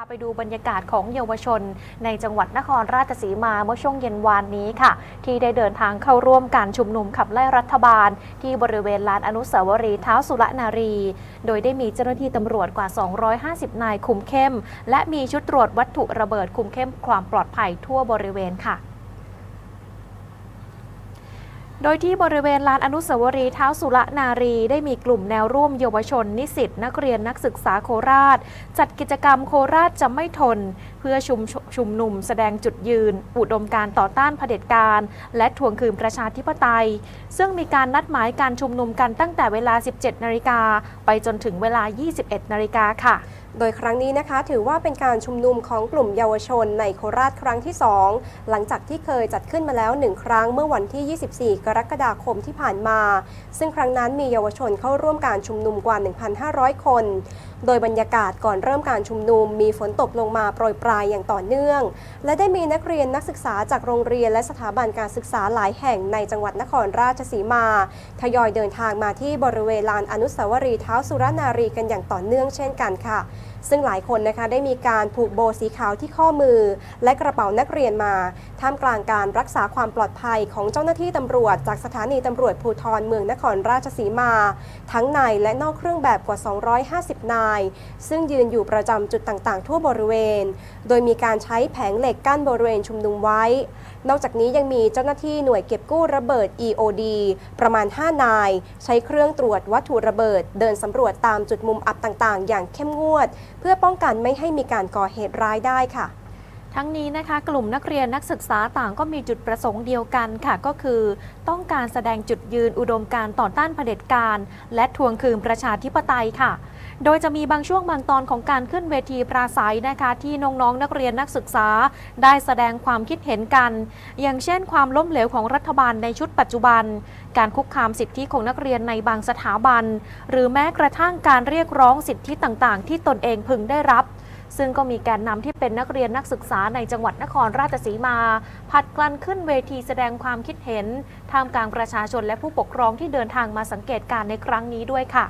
พาไปดูบรรยากาศของเยาวชน ในจังหวัดนครราชสีมาเมื่อช่วงเย็นวานนี้ค่ะ ที่ได้เดินทางเข้าร่วมการชุมนุมขับไล่รัฐบาล ที่บริเวณลานอนุสาวรีย์เท้าสุรนารี โดยได้มีเจ้าหน้าที่ตำรวจกว่า 250 นายคุมเข้ม และมีชุดตรวจวัตถุระเบิดคุมเข้มความปลอดภัยทั่วบริเวณค่ะ โดยที่บริเวณลานอนุสาวรีย์เท้าสุรนารี ได้มีกลุ่มแนวร่วมเยาวชน นิสิตนักเรียนนักศึกษาโคราช จัดกิจกรรมโคราชจะไม่ทน เพื่อชุมชุมนุมแสดงจุดยืน อุดมการต่อต้านเผด็จการ และทวงคืนประชาธิปไตย ซึ่งมีการนัดหมายการชุมนุมกันตั้งแต่เวลา 17 นาฬิกาไปจนถึงเวลา 21 นาฬิกาค่ะ โดยครั้งนี้นะคะ ถือว่าเป็นการชุมนุมของกลุ่มเยาวชนในโคราชครั้งที่ 2 หลังจากที่เคยจัดขึ้นมาแล้วหนึ่งครั้งเมื่อวันที่ 24 กรกฎาคมที่ผ่านมา ซึ่งครั้งนั้นมีเยาวชนเข้าร่วมการชุมนุมกว่า 1,500 คนโดยบรรยากาศก่อนเริ่มการชุมนุม มีฝนตกลงมาโปรยปลายอย่างต่อเนื่อง และได้มีนักเรียนนักศึกษาจากโรงเรียนและสถาบันการศึกษาหลายแห่งในจังหวัดนครราชสีมา ทยอยเดินทางมาที่บริเวณลานอนุสาวรีย์เท้าสุรนารีกันอย่างต่อเนื่องเช่นกันค่ะซึ่งหลายคนนะคะได้มีการผูกโบสีขาวที่ข้อมือ และกระเป๋านักเรียนมา ท่ามกลางการรักษาความปลอดภัยของเจ้าหน้าที่ตำรวจ จากสถานีตำรวจภูธรเมืองนครราชสีมา ทั้งในและนอกเครื่องแบบกว่า 250 นายซึ่งยืนอยู่ประจำจุดต่างๆ ทั่วบริเวณ โดยมีการใช้แผงเหล็กกั้นบริเวณชุมนุมไว้ นอกจากนี้ยังมีเจ้าหน้าที่หน่วยเก็บกู้ระเบิด EOD ประมาณ 5 นาย ใช้เครื่องตรวจวัตถุระเบิด เดินสำรวจตามจุดมุมอับต่างๆ อย่างเข้มงวด เพื่อป้องกันไม่ให้มีการก่อเหตุร้ายได้ค่ะทั้งนี้นะคะกลุ่มนักเรียนนักศึกษาต่างก็มีจุดประสงค์เดียวกันค่ะ ก็คือ ต้องการแสดงจุดยืนอุดมการณ์ต่อต้านเผด็จการ และทวงคืนประชาธิปไตยค่ะ โดยจะมีบางช่วงบางตอนของการขึ้นเวทีปราศัยนะคะที่น้องๆ นักเรียนนักศึกษา ได้แสดงความคิดเห็นกัน อย่างเช่น ความล้มเหลวของรัฐบาลในชุดปัจจุบัน การคุกคามสิทธิของนักเรียนในบางสถาบัน หรือแม้กระทั่งการเรียกร้องสิทธิต่างๆ ที่ตนเองพึงได้รับซึ่งก็มีแกนนำที่เป็นนักเรียนนักศึกษาในจังหวัดนครราชสีมา ผัดกลันขึ้นเวทีแสดงความคิดเห็นท่ามกลางประชาชนและผู้ปกครองที่เดินทางมาสังเกตการณ์ในครั้งนี้ด้วยค่ะ